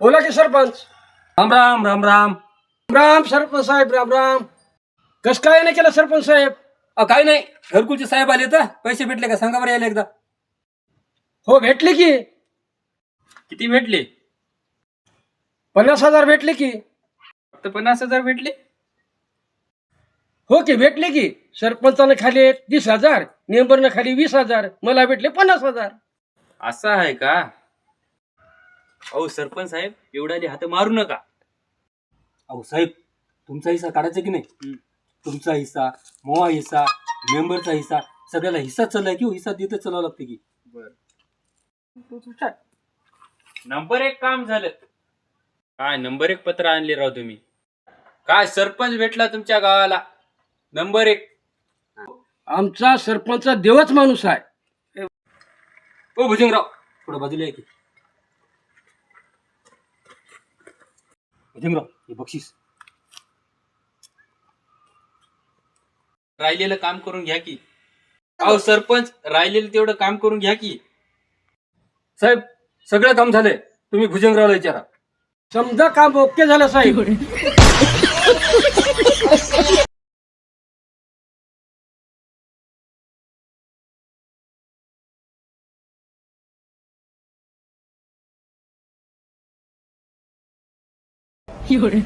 बोला की सरपंच. राम राम राम राम. राम सरपंच साहेब राम राम. कस काय नाही केलं सरपंच साहेब? अ, काय नाही. घरकुलचे साहेब आले तर पैसे भेटले का? सांगा बरं यायला एकदा. हो भेटले की. किती भेटले? पन्नास हजार भेटले की. फक्त पन्नास हजार भेटले? हो की भेटले की. सरपंचानं खाली तीस हजार मेंबरनं खाली वीस हजार मला भेटले पन्नास हजार. असं आहे का? अहो सरपंच साहेब एवढ्याले हात मारू नका. अहो साहेब तुमचा हिस्सा काढायचा की नाही? तुमचा हिस्सा मोहा हिस्सा मेंबरचा हिस्सा सगळ्याला हिस्सा चाललाय की हो? हिस्सा देतच चालावं लागते की? नंबर एक काम झालं. काय नंबर एक पत्र आणले राव तुम्ही? काय सरपंच भेटला तुमच्या गावाला? नंबर एक. आमचा सरपंच देवच माणूस आहे. ओ भुजंगराव थोडं बाजूला आहे की. भुजंगराव हे बक्षीस. राहिलेलं काम करून घ्या की. अहो सरपंच राहिलेलं तेवढं काम करून घ्या की. साहेब सगळं काम झालंय. तुम्ही भुजंगरावला विचारा. समजा काम ओके झालं साहेब. 有人，